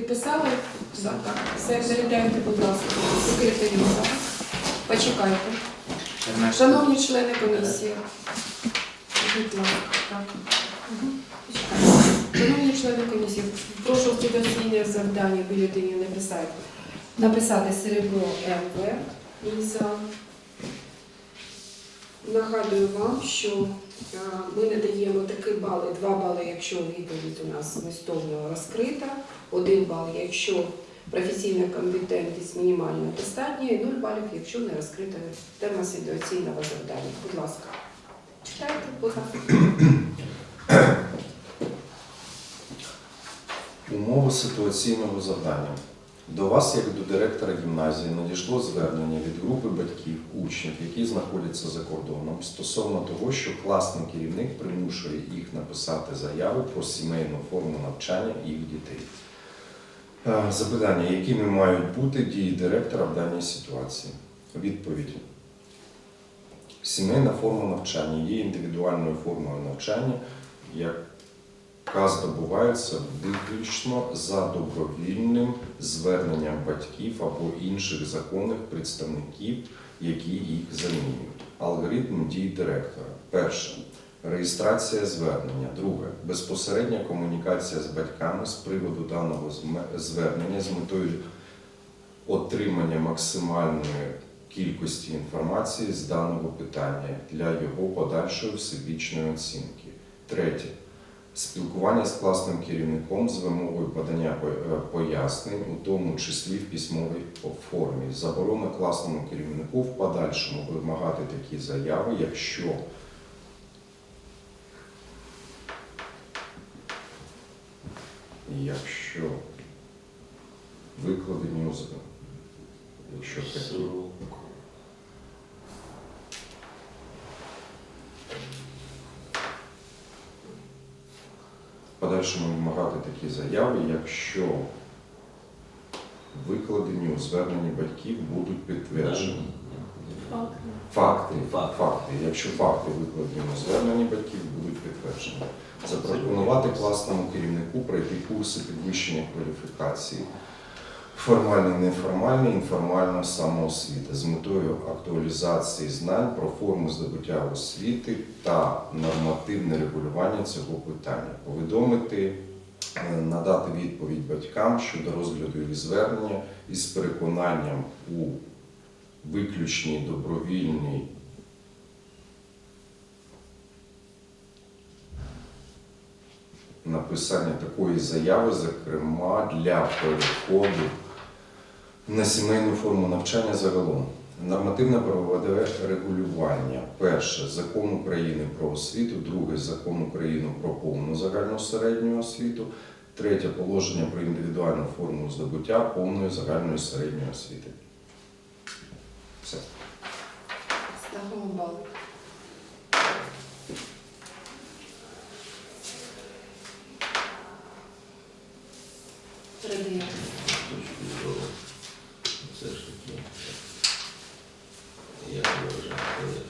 Підписали? Так. Все, передайте, будь ласка, секретарю. Почекайте. Шановні члени комісії. Будь ласка, так. Шановні члени комісії, прошу ситуаційне завдання бюлетенів написати. Написати серебро МВ ініціал. Нагадую вам, що ми надаємо такі бали, два бали, якщо відповідь у нас змістовно розкрита, один бал, якщо професійна компетентність мінімально достатня, і 0 балів, якщо не розкрита тема ситуаційного завдання. Будь ласка. Читайте, будь ласка. Умови ситуаційного завдання. До вас, як до директора гімназії, надійшло звернення від групи батьків, учнів, які знаходяться за кордоном, стосовно того, що класний керівник примушує їх написати заяви про сімейну форму навчання їх дітей. Е, Запитання, якими мають бути дії директора в даній ситуації? Відповідь. Сімейна форма навчання є індивідуальною формою навчання, яка здобувається виключно за добровільним зверненням батьків або інших законних представників, які їх замінюють. Алгоритм дій директора. Перше. Реєстрація звернення. Друге. Безпосередня комунікація з батьками з приводу даного звернення з метою отримання максимальної кількості інформації з даного питання для його подальшої всебічної оцінки. Третє. Спілкування з класним керівником з вимогою подання е, пояснень, у тому числі в письмовій формі. Заборона класному керівнику в подальшому вимагати такі заяви, якщо якщо викладені у якщо такі в подальшому вимагати такі заяви, якщо викладені у зверненні батьків будуть підтверджені. Факти, Факти. факти. Якщо факти викладені у зверненні батьків будуть підтверджені. Запропонувати класному керівнику пройти курси підвищення кваліфікації. Формальна, неформальна, інформальна самоосвіта з метою актуалізації знань про форми здобуття освіти та нормативне регулювання цього питання. Повідомити, е, надати відповідь батькам щодо розгляду їх звернення із переконанням у виключній добровільній написання такої заяви, зокрема для переходу на сімейну форму навчання загалом. Нормативне правове регулювання. Перше закон України про освіту, друге закон України про повну загальну середню освіту, третє положення про індивідуальну форму здобуття повної загальної середньої освіти. Все. Ставимо бали. Передаємо. Точки зору. Все ж таки. Я вважаю, колег.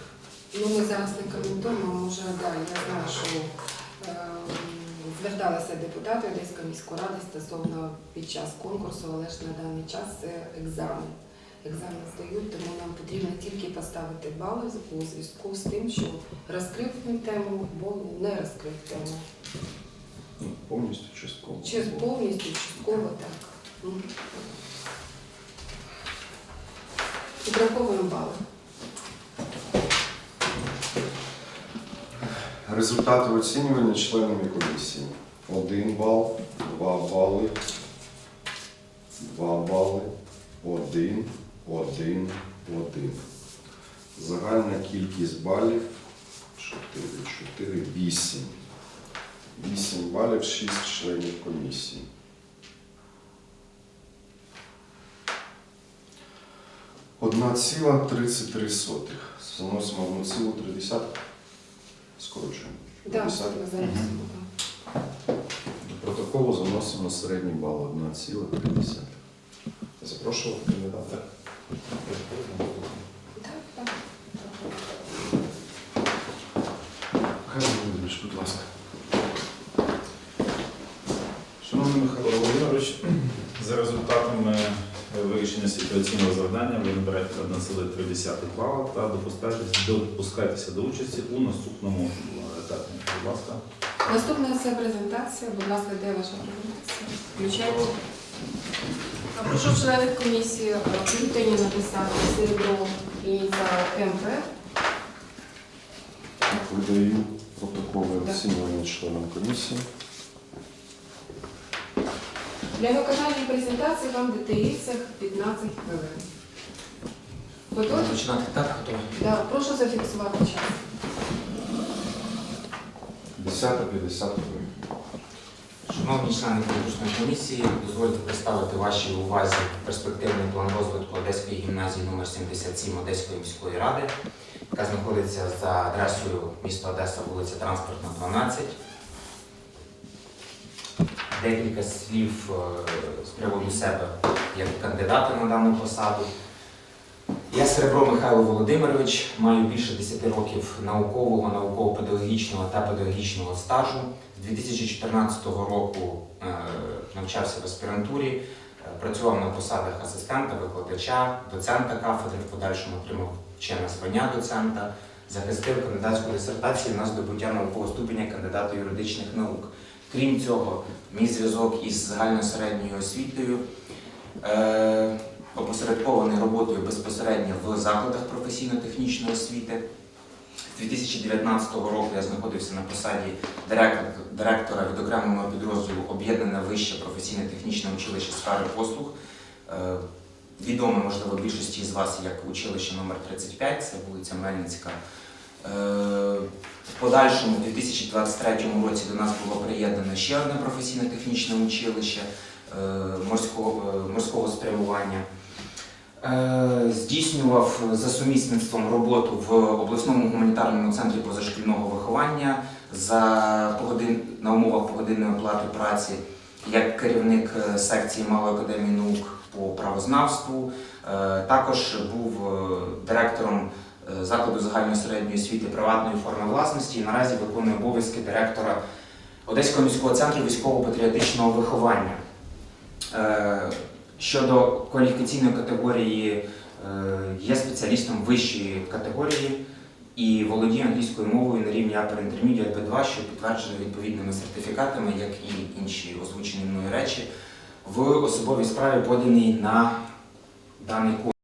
Ну, ми зараз не коментуємо, може, да, я знаю, що е, зверталися депутати Одеської міської ради стосовно під час конкурсу, але ж на даний час це екзамен. Екзамен здають, тому нам потрібно тільки поставити бали у зв'язку з тим, що розкрив він тему або не розкрив тему. Ну, Повністю частково. Чи повністю, частково так. Підраховуємо бали. Результати оцінювання членами комісії. Один бал, два бали, два бали, один, один, один. Загальна кількість балів 4, 4, 8. 8 балів, 6 членів комісії. Одна ціла 33 сотих. Заносимо одну цілу 3 десятих. Скорочуємо. Да, ми зараз. До протоколу заносимо середній бал 1,3. Запрошував кандидата. Так, так. Михайло Володимирович, будь ласка. Шановний Михайло Володимирович, вищої оцінного завдання ви набираєте 1,3 бала та допускаєтесь, допускаєтеся до участі у наступному е, етапі. Будь ласка. Наступна це презентація. Будь ласка, де ваша презентація? Включайте. Прошу членів комісії е, бюлетені написати серебро і за КМП. Видаю протоколи всім членам комісії. Для виконання презентації вам дається 15 хвилин. Готові? Починати так, готові. Да, прошу зафіксувати час. 10-50. Шановні члени конкурсної комісії, дозвольте представити вашій увазі перспективний план розвитку Одеської гімназії номер 77 Одеської міської ради, яка знаходиться за адресою міста Одеса, вулиця Транспортна, 12. Декілька слів е, з приводу себе як кандидата на дану посаду. Я Серебро Михайло Володимирович, маю більше 10 років наукового, науково-педагогічного та педагогічного стажу. З 2014 року е, навчався в аспірантурі, е, працював на посадах асистента, викладача, доцента кафедри, в подальшому отримав вчене звання доцента, захистив кандидатську дисертацію на здобуття наукового ступеня кандидата юридичних наук. Крім цього, мій зв'язок із загальною середньою освітою е, опосередкований роботою безпосередньо в закладах професійно-технічної освіти. З 2019 року я знаходився на посаді директор- директора відокремленого підрозділу Об'єднане вище професійно-технічне училище сфери послуг. Е, Відоме, можливо, більшості з вас як училище номер 35 це вулиця Мельницька. Е, В подальшому, у 2023 році до нас було приєднано ще одне професійно-технічне училище е, морського, е, морського спрямування. Здійснював за сумісництвом роботу в обласному гуманітарному центрі позашкільного виховання за погодин, на умовах погодинної оплати праці як керівник секції Малої академії наук по правознавству. Також був директором закладу загальної середньої освіти приватної форми власності і наразі виконує обов'язки директора Одеського міського центру військово-патріотичного виховання. Е, Щодо кваліфікаційної категорії, е, є спеціалістом вищої категорії і володіє англійською мовою на рівні Upper Intermediate B2, що підтверджено відповідними сертифікатами, як і інші озвучені мною речі, в особовій справі поданій на даний курс.